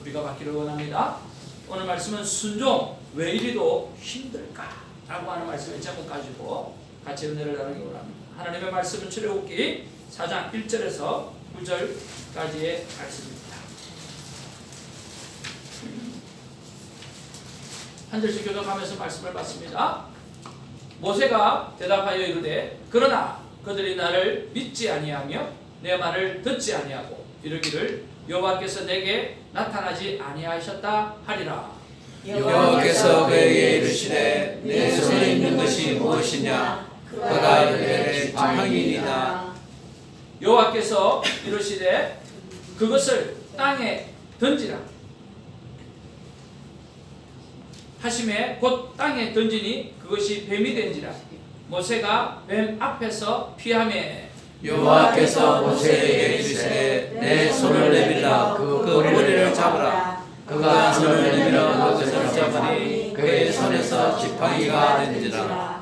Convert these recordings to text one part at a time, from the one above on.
우리가 받기를 원합니다. 오늘 말씀은 순종 왜 이리도 힘들까? 라고 하는 말씀을 제목 가지고 같이 은혜를 나누기 원합니다. 하나님의 말씀은 출애굽기 4장 1절에서 9절까지의 말씀입니다. 한 절씩 교독하면서 말씀을 받습니다. 모세가 대답하여 이르되 그러나 그들이 나를 믿지 아니하며 내 말을 듣지 아니하고 이르기를 여호와께서 내게 나타나지 아니하셨다 하리라. 여호와께서 그에게 이르시되 내 손에 있는 것이 무엇이냐? 그가 그의 지팡이니이다 여호와께서 이르시되 그것을 땅에 던지라. 하심에 곧 땅에 던지니 그것이 뱀이 된지라. 모세가 뱀 앞에서 피하매 여호와께서 모세에게 이르시되 내 손을 내밀라. 그 꼬리를 잡으라. 그가 손을 내밀어 그것을 잡으니 그의 손에서 지팡이가 된지라.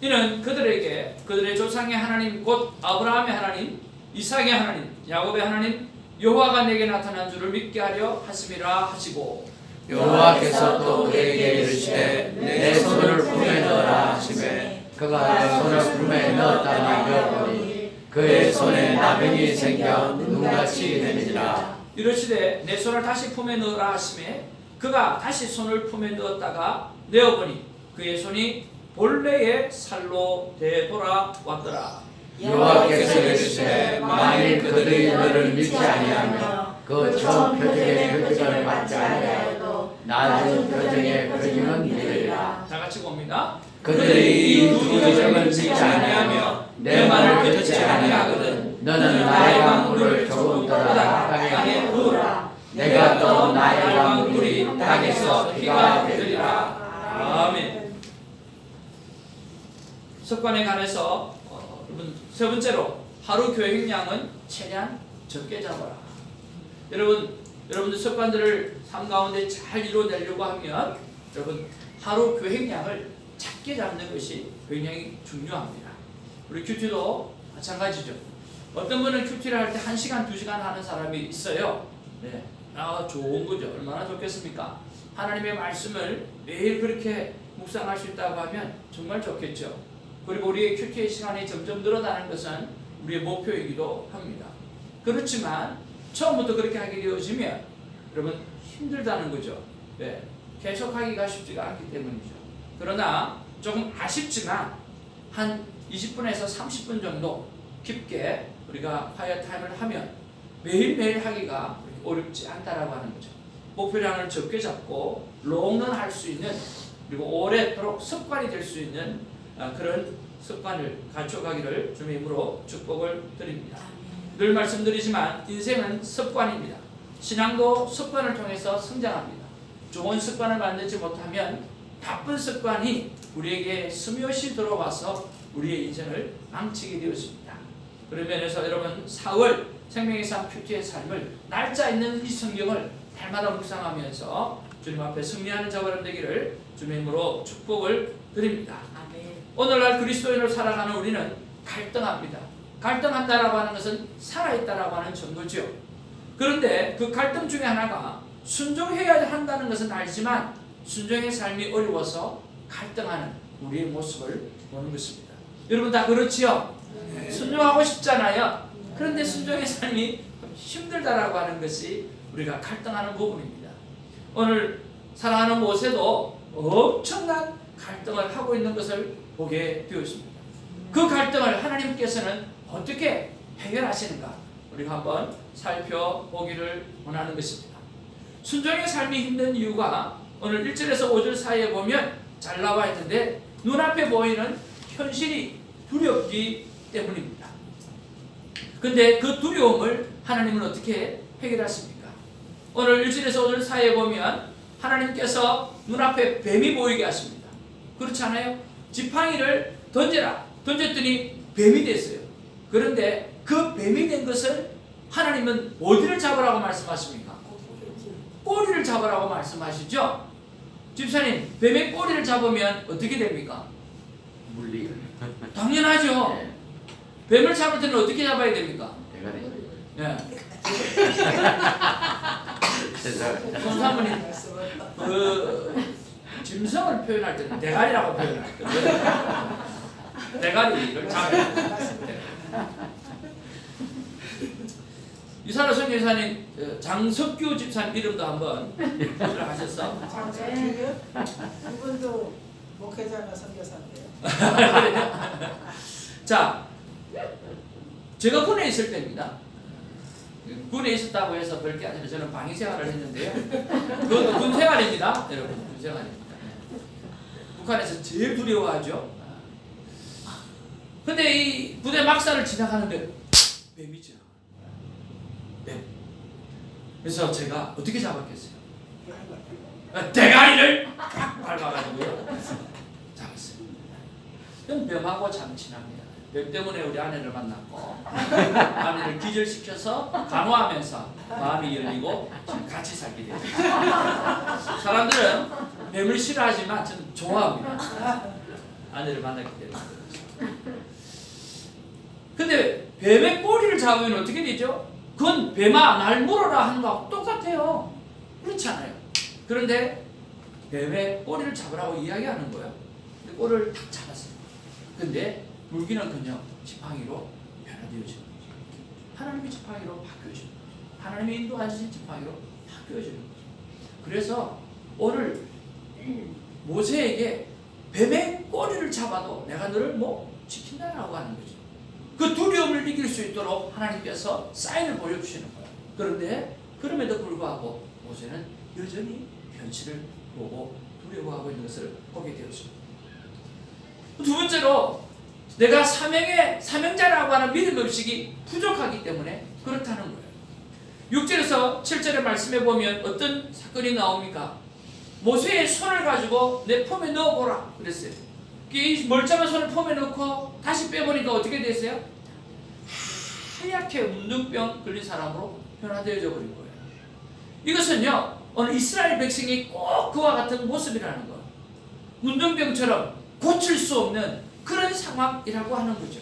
이는 그들에게 그들의 조상의 하나님 곧 아브라함의 하나님 이삭의 하나님 야곱의 하나님 여호와가 내게 나타난 줄을 믿게 하려 하심이라 하시고 여호와께서 또 그에게 이르시되 내 손을 품에 넣어라 하시매. 그가 손을 품에 넣었다니 넣었더니 그의 손에 나병이 생겨 눈같이 되니라. 이르시되 내 손을 다시 품에 넣으라 하심에 그가 다시 손을 품에 넣었다가 내어보니 그의 손이 본래의 살로 되돌아왔더라. 여호와께서 이르시되 만일 그들이 너를 믿지 아니하며 그 처음 표징의 표징을 받지 아니하여도 낮은 표징의 표징은 믿으리라. 다 같이 봅니다. 그들이 이 두 표징을 믿지 아니하며 내 말을 듣지 아니하거든 너는 나의 강물을 조금 떠다 땅에 부으라 내가 또 나의 강물이 땅에서 피가 되리라 아멘 습관에 관해서 어, 여러분 세 번째로 하루 교육량은 최대한 적게 잡아라. 여러분 여러분들 습관들을 삶 가운데 잘 이루어내려고 하면 여러분 하루 교육량을 작게 잡는 것이 굉장히 중요합니다. 우리 큐티도 마찬가지죠. 어떤 분은 큐티를 할 때 1시간, 2시간 하는 사람이 있어요. 네. 아, 좋은 거죠. 얼마나 좋겠습니까? 하나님의 말씀을 매일 그렇게 묵상할 수 있다고 하면 정말 좋겠죠. 그리고 우리의 큐티의 시간이 점점 늘어나는 것은 우리의 목표이기도 합니다. 그렇지만 처음부터 그렇게 하게 되어지면 여러분 힘들다는 거죠. 네. 계속하기가 쉽지가 않기 때문이죠. 그러나 조금 아쉽지만 한 20분에서 30분 정도 깊게 우리가 파이어 타임을 하면 매일매일 하기가 어렵지 않다라고 하는 거죠. 목표량을 적게 잡고 롱런 할 수 있는 그리고 오래도록 습관이 될 수 있는 아, 그런 습관을 갖춰가기를 주님의 힘으로 축복을 드립니다. 늘 말씀드리지만 인생은 습관입니다. 신앙도 습관을 통해서 성장합니다. 좋은 습관을 만들지 못하면 나쁜 습관이 우리에게 스며시 들어와서 우리의 인생을 망치게 되었습니다. 그런 면에서 여러분 4월 생명의 삶 큐티의 삶을 날짜 있는 이 성경을 날마다 묵상하면서 주님 앞에 승리하는 자바람 되기를 주님의 힘으로 축복을 드립니다. 오늘날 그리스도인을 살아가는 우리는 갈등합니다. 갈등한다라고 하는 것은 살아있다라고 하는 증거죠. 그런데 그 갈등 중에 하나가 순종해야 한다는 것은 알지만 순종의 삶이 어려워서 갈등하는 우리의 모습을 보는 것입니다. 여러분 다 그렇지요? 순종하고 싶잖아요. 그런데 순종의 삶이 힘들다라고 하는 것이 우리가 갈등하는 부분입니다. 오늘 사랑하는 모세도 엄청난 갈등을 하고 있는 것을 보게 되었습니다. 그 갈등을 하나님께서는 어떻게 해결하시는가 우리가 한번 살펴보기를 원하는 것입니다. 순종의 삶이 힘든 이유가 오늘 1절에서 5절 사이에 보면 잘 나와 있는데 눈앞에 보이는 현실이 두렵기 때문입니다. 근데 그 두려움을 하나님은 어떻게 해결하십니까? 오늘 1절에서 5절 사이에 보면 하나님께서 눈앞에 뱀이 보이게 하십니다. 그렇지 않아요? 지팡이를 던져라. 던졌더니 뱀이 됐어요. 그런데 그 뱀이 된 것을 하나님은 어디를 잡으라고 말씀하십니까? 꼬리를 잡으라고 말씀하시죠? 집사님, 뱀의 꼬리를 잡으면 어떻게 됩니까? 물리 당연하죠. 네. 뱀을 잡을 때는 어떻게 잡아야 됩니까? 대가리 예. 죄송합니다. 손 사모님 그 짐승을 표현할 때는 대가리라고 표현할 때 대가리를 잡아야 돼. 이사라 선교사님 어, 장석규 집사님 이름도 한번 들어가셨어. 장사주요? 이분도 목회자나 선교사인데요. 자, 제가 군에 있을 때입니다. 군에 있었다고 해서 별게 아니라 저는 방위 생활을 했는데요. 그것도 군 생활입니다. 여러분, 군 생활입니다. 북한에서 제일 두려워하죠. 근데 이 부대 막사를 지나가는데 뱀이 지나 뱀. 그래서 제가 어떻게 잡았겠어요? 대가리를 팍 밟아가지고요. 잡았어요. 그럼 뱀하고 참 친합니다. 뱀 때문에 우리 아내를 만났고 아내를 기절시켜서 간호하면서 마음이 열리고 지금 같이 살게 됐어요. 사람들은 뱀을 싫어하지만 저는 좋아합니다. 아내를 만났기 때문에. 근데 뱀의 꼬리를 잡으면 어떻게 되죠? 그건 뱀아 날 물어라 하는 거하고 똑같아요. 그렇지 않아요. 그런데 뱀의 꼬리를 잡으라고 이야기하는 거예요. 근데 꼬리를 탁 잡았어요. 근데 물기는커녕 지팡이로 변화되어지는 거죠. 하나님의 지팡이로 바뀌어지는 거죠. 하나님의 인도하신 지팡이로 바뀌어지는 거죠. 그래서 오늘 모세에게 뱀의 꼬리를 잡아도 내가 너를 뭐 지킨다라고 하는 거죠. 그 두려움을 이길 수 있도록 하나님께서 사인을 보여주시는 거예요. 그런데 그럼에도 불구하고 모세는 여전히 현실을 보고 두려워하고 있는 것을 보게 되었습니다. 두 번째로 내가 사명의 사명자라고 하는 믿음 의식이 부족하기 때문에 그렇다는 거예요. 6절에서 7절의 말씀에 보면 어떤 사건이 나옵니까? 모세의 손을 가지고 내 폼에 넣어보라 그랬어요. 이 멀쩡한 손을 폼에 넣고 다시 빼보니까 어떻게 됐어요? 하얗게 문둥병 걸린 사람으로 변화되어져 버린 거예요. 이것은요 오늘 이스라엘 백성이 꼭 그와 같은 모습이라는 거. 문둥병처럼 고칠 수 없는 그런 상황이라고 하는 거죠.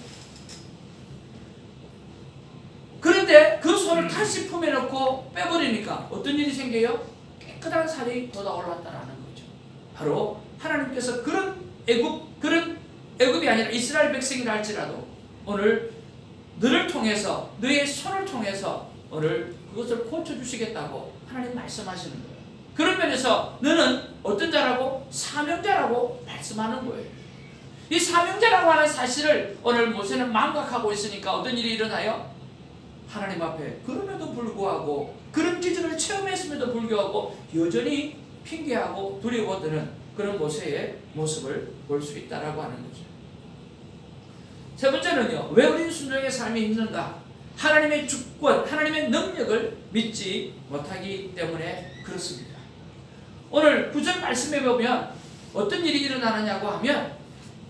그런데 그 손을 다시 품에 넣고 빼버리니까 어떤 일이 생겨요? 깨끗한 살이 돋아올랐다라는 거죠. 바로 하나님께서 그런 애굽 그런 애굽이 아니라 이스라엘 백성이라 할지라도 오늘 너를 통해서 너의 손을 통해서 오늘 그것을 고쳐 주시겠다고 하나님 말씀하시는 거예요. 그런 면에서 너는 어떤 자라고 사명자라고 말씀하는 거예요. 이 사명자라고 하는 사실을 오늘 모세는 망각하고 있으니까 어떤 일이 일어나요? 하나님 앞에 그럼에도 불구하고 그런 기준을 체험했음에도 불구하고 여전히 핑계하고 두려워드는 그런 모세의 모습을 볼 수 있다라고 하는 거죠. 세 번째는요. 왜 우리는 순종의 삶이 힘든가? 하나님의 주권, 하나님의 능력을 믿지 못하기 때문에 그렇습니다. 오늘 구절 말씀에 보면 어떤 일이 일어나느냐고 하면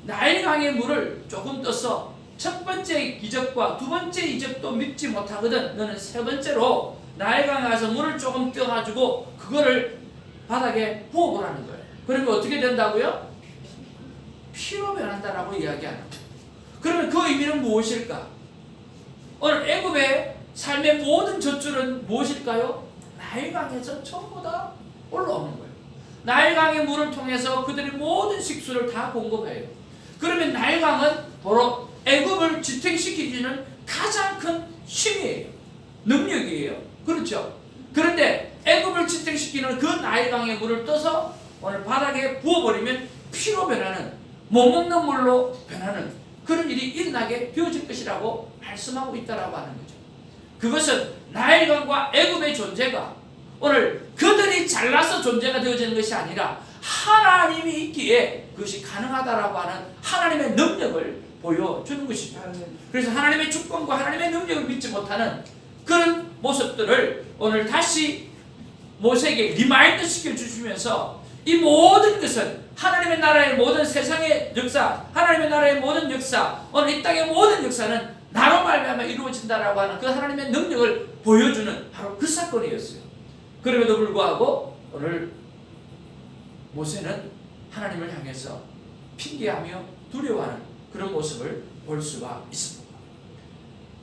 나일강의 물을 조금 떠서 첫 번째 기적과 두 번째 이적도 믿지 못하거든 너는 세 번째로 나일강 가서 물을 조금 떠가지고 그거를 바닥에 부어보라는 거예요. 그러면 어떻게 된다고요? 피로 변한다라고 이야기하는. 그러면 그 의미는 무엇일까? 오늘 애굽의 삶의 모든 젖줄은 무엇일까요? 나일강에서 전부 다 올라오는 거예요. 나일강의 물을 통해서 그들의 모든 식수를 다 공급해요. 그러면 나일강은 바로 애굽을 지탱시키는 가장 큰 힘이에요. 능력이에요. 그렇죠? 그런데 애굽을 지탱시키는 그 나일강의 물을 떠서 오늘 바닥에 부어버리면 피로 변하는 못 먹는 물로 변하는 그런 일이 일어나게 되어질 것이라고 말씀하고 있다라고 하는 거죠. 그것은 나일강과 애굽의 존재가 오늘 그들이 잘나서 존재가 되어지는 것이 아니라 하나님이 있기에 그것이 가능하다라고 하는 하나님의 능력을 보여주는 것이죠. 그래서 하나님의 주권과 하나님의 능력을 믿지 못하는 그런 모습들을 오늘 다시 모세에게 리마인드 시켜 주시면서 이 모든 것은 하나님의 나라의 모든 세상의 역사, 하나님의 나라의 모든 역사, 오늘 이 땅의 모든 역사는 나로 말미암아 이루어진다라고 하는 그 하나님의 능력을 보여주는 바로 그 사건이었어요. 그럼에도 불구하고 오늘 모세는 하나님을 향해서 핑계하며 두려워하는 그런 모습을 볼 수가 있습니다.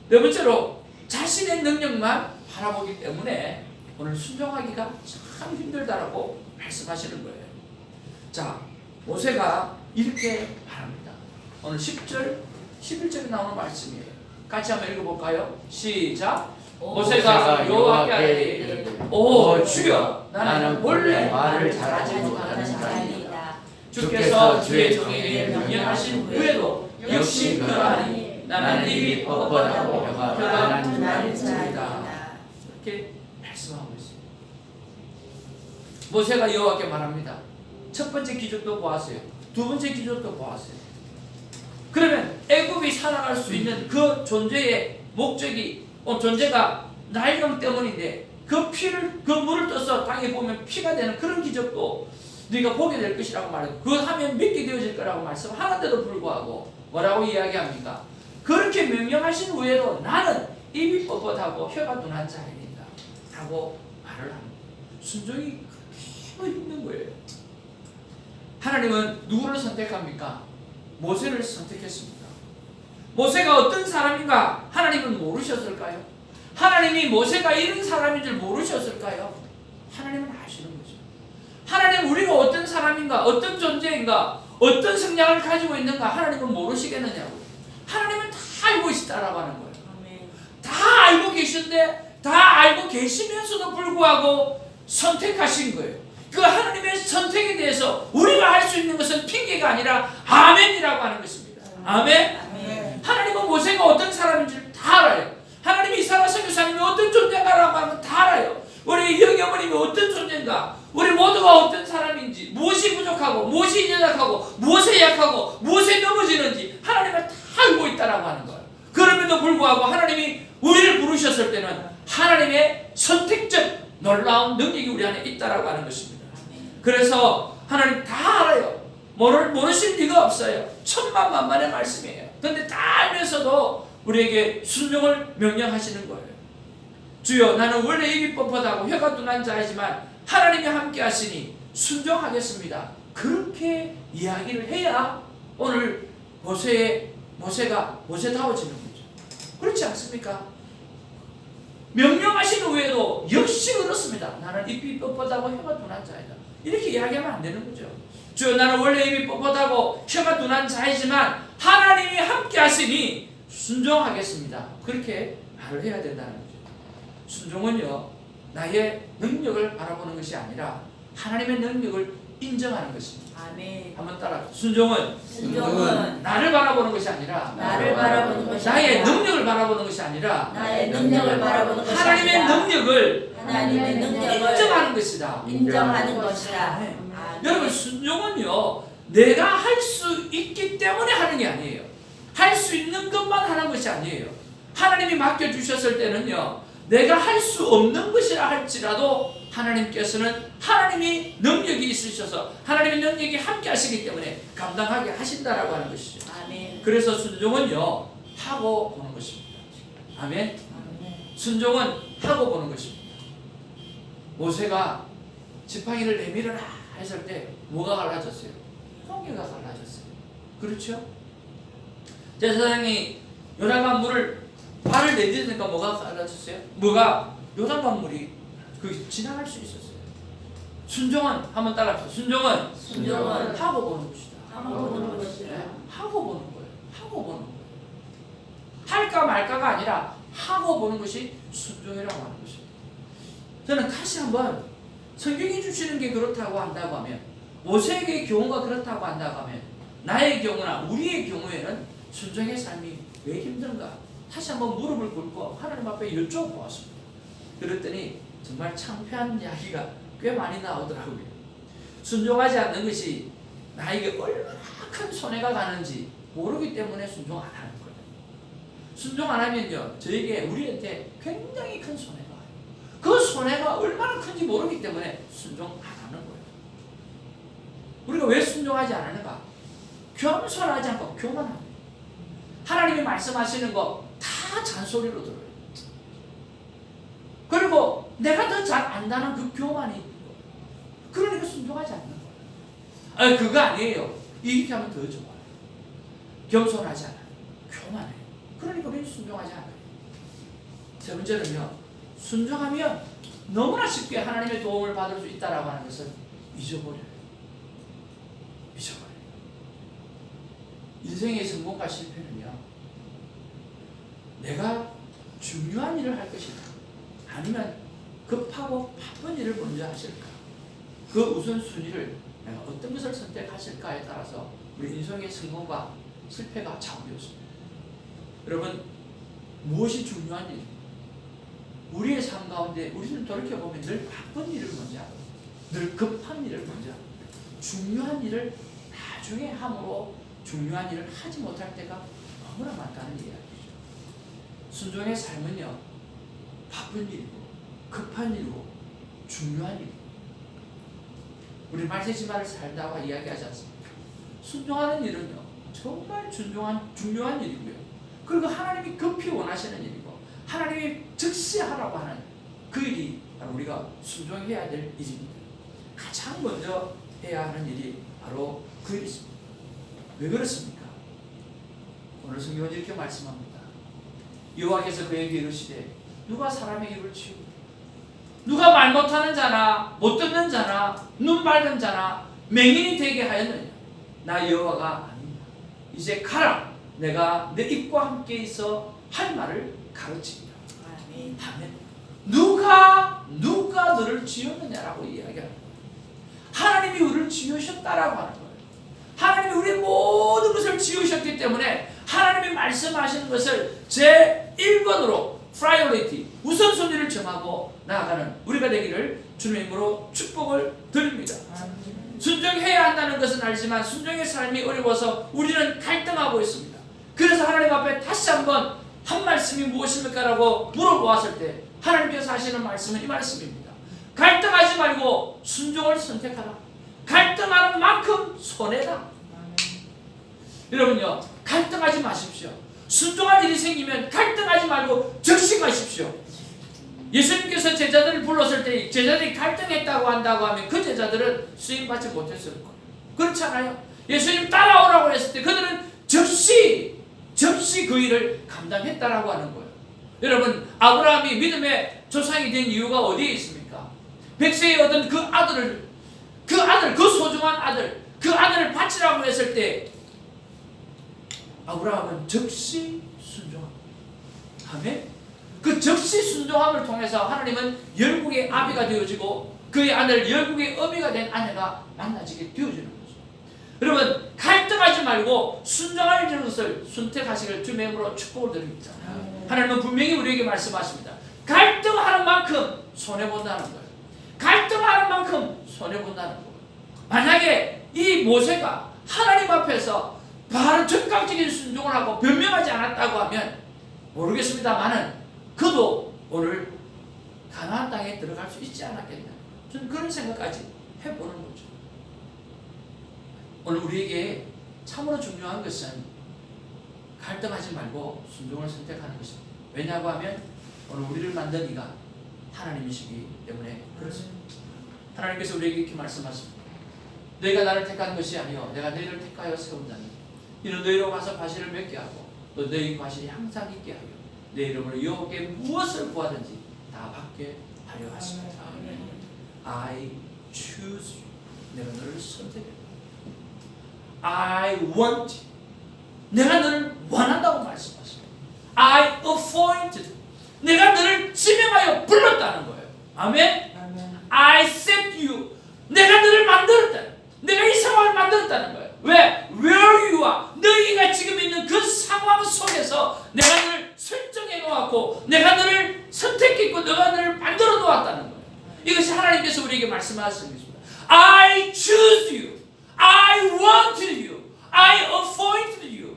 네 번째로 자신의 능력만 바라보기 때문에 오늘 순종하기가 참 힘들다라고 말씀하시는 거예요. 자, 모세가 이렇게 말합니다. 오늘 10절, 11절에 나오는 말씀이에요. 같이 한번 읽어볼까요? 시작. 모세가 여호와께 오 주여 나는 원래 말을 잘하지 못하는 자이다. 주께서 주의 종에게 명령하신 후에도 역시 그러하니 나는 입이 뻣뻣하고 혀가 둔한 자이다. 이렇게 모세가 여호와께 말합니다. 첫 번째 기준도 보았어요. 두 번째 기준도 보았어요. 그러면 애굽이 살아갈 수 있는 그 존재의 목적이 어, 존재가 나일강 때문인데 그 피를 그 물을 떠서 땅에 보면 피가 되는 그런 기적도 네가 보게 될 것이라고 말해요. 그거 하면 믿게 되어질 거라고 말씀하는데도 불구하고 뭐라고 이야기합니까? 그렇게 명령하신 후에도 나는 입이 뻣뻣하고 혀가 둔한 자입니다. 라고 말을 합니다. 순종이 그렇게 힘든 거예요. 하나님은 누구를 선택합니까? 모세를 선택했습니다. 모세가 어떤 사람인가 하나님은 모르셨을까요? 하나님이 모세가 이런 사람인 줄 모르셨을까요? 하나님은 아시는 거죠. 하나님 우리가 어떤 사람인가, 어떤 존재인가, 어떤 성향을 가지고 있는가 하나님은 모르시겠느냐고. 하나님은 다 알고 있다라고 하는 거예요. 다 알고 계신데 다 알고 계시면서도 불구하고 선택하신 거예요. 그 하나님의 선택에 대해서 우리가 할 수 있는 것은 핑계가 아니라 아멘이라고 하는 것입니다. 아멘. 네. 하나님은 모세가 어떤 사람인지 다 알아요. 하나님이 이사라 선교사님이 어떤 존재인가라고 하면 다 알아요. 우리 영희 어머님이 어떤 존재인가, 우리 모두가 어떤 사람인지, 무엇이 부족하고, 무엇이 연약하고, 무엇에 약하고, 무엇에 넘어지는지 하나님은 다 알고 있다라고 하는 거예요. 그럼에도 불구하고 하나님이 우리를 부르셨을 때는 하나님의 선택적 놀라운 능력이 우리 안에 있다라고 하는 것입니다. 그래서 하나님 다 알아요. 모를, 모르실 리가 없어요. 천만만만의 말씀이에요. 근데 다 알면서도 우리에게 순종을 명령하시는 거예요. 주여 나는 원래 입이 뻣뻣하고 혀가 둔한 자이지만 하나님이 함께 하시니 순종하겠습니다. 그렇게 이야기를 해야 오늘 모세의 모세가 모세다워지는 거죠. 그렇지 않습니까? 명령하신 후에도 역시 그렇습니다. 나는 입이 뻣뻣하고 혀가 둔한 자이다. 이렇게 이야기하면 안 되는 거죠. 주여 나는 원래 입이 뻣뻣하고 혀가 둔한 자이지만 하나님이 함께 하시니 순종하겠습니다. 그렇게 말을 해야 된다는 거죠. 순종은요 나의 능력을 바라보는 것이 아니라 하나님의 능력을 인정하는 것입니다. 아멘. 한번 따라 순종은 순종은 나를 바라보는 것이 아니라 나를 바라보는 것이 나의 아니라 능력을 바라보는 것이 아니라 나의 능력을 바라보는 것이 하나님의 아니라 능력을 하나님의 능력을 인정하는 것이다. 인정하는 것이다. 네. 아멘. 여러분 순종은요 내가 할 수 있기 때문에 하는 게 아니에요. 할 수 있는 것만 하는 것이 아니에요. 하나님이 맡겨 주셨을 때는요 내가 할 수 없는 것이라 할지라도 하나님께서는 하나님이 능력이 있으셔서 하나님의 능력이 함께 하시기 때문에 감당하게 하신다라고 하는 것이죠. 아멘. 그래서 순종은요 하고 보는 것입니다. 아멘. 아멘. 순종은 하고 보는 것입니다. 모세가 지팡이를 내밀어라 했을 때 뭐가 갈라졌어요? 홍해가 갈라졌어요. 그렇죠? 제사장이 요단강 물을 발을 내딛으니까 뭐가 갈라졌어요? 뭐가 요단강 물이 그 지나갈 수 있었어요. 순종은 한번 따라합시다. 순종은 순종은 하고 보는 것이다. 하고 보는 것이다. 네, 하고 보는 거예요. 하고 보는 거예요. 할까 말까가 아니라 하고 보는 것이 순종이라고 하는 것입니다. 저는 다시 한번 성경이 주시는 게 그렇다고 한다고 하면 모세에게 경우가 그렇다고 한다고 하면 나의 경우나 우리의 경우에는 순종의 삶이 왜 힘든가? 다시 한번 무릎을 꿇고 하나님 앞에 여쭤보았습니다. 그랬더니 정말 창피한 이야기가 꽤 많이 나오더라고요. 순종하지 않는 것이 나에게 얼마나 큰 손해가 가는지 모르기 때문에 순종 안 하는 거예요. 순종 안 하면요, 저에게 우리한테 굉장히 큰 손해가 와요. 그 손해가 얼마나 큰지 모르기 때문에 순종 안 하는 거예요. 우리가 왜 순종하지 않는가? 겸손하지 않고 교만합니다. 하나님이 말씀하시는 거 다 잔소리로 들어요. 내가 더 잘 안다는 그 교만이 있는. 그러니까 순종하지 않는 거예요. 아, 그거 아니에요. 이렇게 하면 더 좋아요. 겸손하지 않아요. 교만해요. 그러니까 우리는 순종하지 않아요. 세 번째는요. 순종하면 너무나 쉽게 하나님의 도움을 받을 수 있다라고 하는 것을 잊어버려요. 잊어버려요. 인생의 성공과 실패는요. 내가 중요한 일을 할 것이다. 아니면 급하고 바쁜 일을 먼저 하실까? 그 우선순위를 내가 어떤 것을 선택하실까에 따라서 우리 인생의 성공과 실패가 좌우되었습니다. 여러분 무엇이 중요한 일? 우리의 삶 가운데 우리는 돌이켜보면 늘 바쁜 일을 먼저 하고 늘 급한 일을 먼저 하고 중요한 일을 나중에 함으로 중요한 일을 하지 못할 때가 너무나 많다는 이야기죠. 순종의 삶은요 바쁜 일이고 급한 일이고 중요한 일. 우리 말세지마를 살다가 이야기하지 않습니까? 순종하는 일은요 정말 중요한 중요한 일이고요. 그리고 하나님이 급히 원하시는 일이고 하나님이 즉시 하라고 하는 그 일이 바로 우리가 순종해야 될 일입니다. 가장 먼저 해야 하는 일이 바로 그 일입니다. 왜 그렇습니까? 오늘 성경은 이렇게 말씀합니다. 여호와께서 그에게 이르시되 누가 사람의 입을 치우고 누가 말 못하는 자나 못 듣는 자나 눈 밝은 자나 맹인이 되게 하였느냐 나 여호와가 아닙니다. 이제 가라 내가 내 입과 함께 있어 할 말을 가르칩니다. 아멘. 누가 누가 너를 지었느냐라고 이야기합니다. 하나님이 우리를 지으셨다라고 하는 거예요. 하나님이 우리 모든 것을 지으셨기 때문에 하나님이 말씀하시는 것을 제 1번으로 프라이어리티 우선순위를 정하고 나아가는 우리가 되기를 주님의 이름으로 축복을 드립니다. 순종해야 한다는 것은 알지만 순종의 삶이 어려워서 우리는 갈등하고 있습니다. 그래서 하나님 앞에 다시 한번 한 말씀이 무엇입니까 라고 물어보았을 때 하나님께서 하시는 말씀은 이 말씀입니다. 갈등하지 말고 순종을 선택하라. 갈등하는 만큼 손해다. 여러분요 갈등하지 마십시오. 순종할 일이 생기면 갈등하지 말고 적시가십시오. 예수님께서 제자들을 불렀을 때 제자들이 갈등했다고 한다고 하면 그 제자들은 수임받지 못했을 거예요. 그렇지 않아요? 예수님 따라오라고 했을 때 그들은 즉시 즉시 그 일을 감당했다라고 하는 거예요. 여러분 아브라함이 믿음의 조상이 된 이유가 어디에 있습니까? 백세에 얻은 그 아들을 그 아들 그 소중한 아들 그 아들을 바치라고 했을 때 아브라함은 즉시 순종합니다. 아멘. 그 즉시 순종함을 통해서 하나님은 열국의 아비가 되어지고 그의 아들 열국의 어미가 된 아내가 만나지게 되어지는 거죠. 여러분 갈등하지 말고 순종할 것을 선택하시길 주의 이름으로 축복을 드립니다. 하나님은 분명히 우리에게 말씀하십니다. 갈등하는 만큼 손해 본다는 거예요. 갈등하는 만큼 손해 본다는 거예요. 만약에 이 모세가 하나님 앞에서 바로 즉각적인 순종을 하고 변명하지 않았다고 하면 모르겠습니다만은 그도 오늘 가나안 땅에 들어갈 수 있지 않았겠냐. 저는 그런 생각까지 해보는 거죠. 오늘 우리에게 참으로 중요한 것은 갈등하지 말고 순종을 선택하는 것입니다. 왜냐고 하면 오늘 우리를 만든 이가 하나님이시기 때문에 그렇습니다. 하나님께서 우리에게 이렇게 말씀하십니다. 너희가 나를 택한 것이 아니요 내가 너희를 택하여 세운다니 이는 너희로 가서 과실을 맺게 하고 또 너희 과실이 항상 있게 하여 내 이름으로 여호와께 무엇을 구하든지 다 받게 하려 하십니다. I choose you. 내가 너를 선택했다. I want you. 내가 너를 원한다고 말씀하십니다. I appointed. 내가 너를 지명하여 불렀다는 거예요. 아멘. I sent you. 내가 너를 만들었다. 내가 이 상황을 만들었다는 거예요. 왜? Where you are. 너희가 지금 있는 그 상황 속에서 내가 너를 설정해 놓았고 내가 너를 선택했고 내가 너를 만들어 놓았다는 거예요. 이것이 하나님께서 우리에게 말씀하시는 것입니다. I choose you. I wanted you. I appointed you.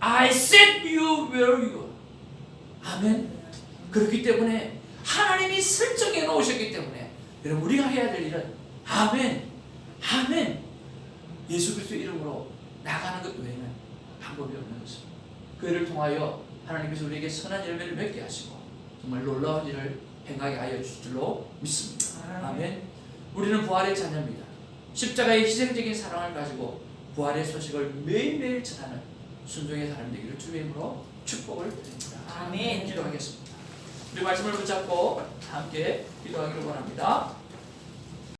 I set you where you are. 아멘. 그렇기 때문에 하나님이 설정해 놓으셨기 때문에 여러분 우리가 해야 될 일은 아멘. 아멘. 예수 그리스도 이름으로 나가는 것 외에는 방법이 없는 것입니다. 그 일을 통하여 하나님께서 우리에게 선한 열매를 맺게 하시고 정말 놀라운 일을 행하게 하여 주실 줄로 믿습니다. 아멘. 우리는 부활의 자녀입니다. 십자가의 희생적인 사랑을 가지고 부활의 소식을 매일매일 전하는 순종의 사람 되기를 주의 이름으로 축복을 드립니다. 아멘. 기도하겠습니다. 우리 말씀을 붙잡고 함께 기도하기를 원합니다.